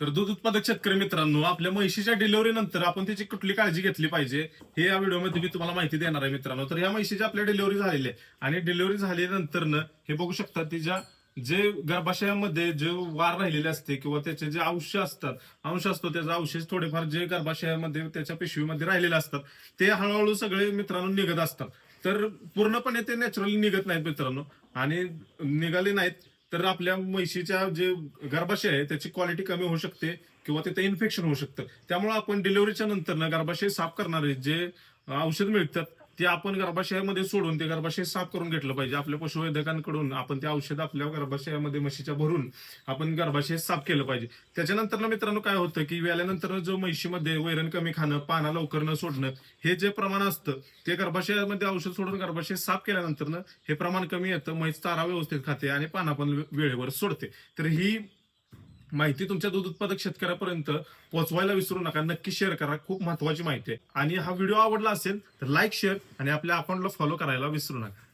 तर दूध उत्पादक शेतकरी मित्रांनो आपल्या म्हशीच्या डिलिव्हरी नंतर आपण त्याची कुठली काळजी घेतली पाहिजे हे या व्हिडिओमध्ये मी तुम्हाला माहिती देणार आहे मित्रांनो. तर या म्हशीची आपल्या डिलिव्हरी झालेली आहे आणि डिलिव्हरी झाल्यानंतर हे बघू शकता तिच्या जे गर्भाशयामध्ये जे वार राहिलेले असते किंवा त्याचे जे अंश असतात अंश असतो त्याचा अवशेष थोडेफार जे गर्भाशयामध्ये त्याच्या पिशवीमध्ये राहिलेले असतात ते हळूहळू सगळे मित्रांनो निघत असतात. तर पूर्णपणे ते नॅचरली निघत नाहीत मित्रांनो. आणि निघाले नाहीत तर आपल्या म्हशीच्या जे गर्भाशय आहे त्याची क्वालिटी कमी होऊ शकते किंवा तिथे इन्फेक्शन होऊ शकतं. त्यामुळे आपण डिलिव्हरीच्या नंतर ना गर्भाशय साफ करणारे जे औषध मिळतात ते आपण गर्भाशयामध्ये सोडून ते गर्भाशय साफ करून घेतलं पाहिजे. आपल्या पशुवैद्यकांकडून आपण ते औषध आपल्या गर्भाशयामध्ये म्हशीच्या भरून आपण गर्भाशय साफ केलं पाहिजे. त्याच्यानंतर मित्रांनो काय होतं की वेल्यानंतर जो म्हशीमध्ये वैरण कमी खाणं पाना लवकर न सोडणं हे जे प्रमाण असतं ते गर्भाशयामध्ये औषध सोडून गर्भाशय साफ केल्यानंतर हे प्रमाण कमी येतं म्हैस चारा व्यवस्थित खाते आणि पाना पण वेळेवर सोडते. तर ही माहिती तुमच्या दूध उत्पादक शेतकऱ्यापर्यंत पोहोचवायला विसरू नका. नक्की शेअर करा. खूप महत्वाची माहिती आहे. आणि हा व्हिडिओ आवडला असेल तर लाईक शेअर आणि आपल्या अकाउंटला फॉलो करायला विसरू नका.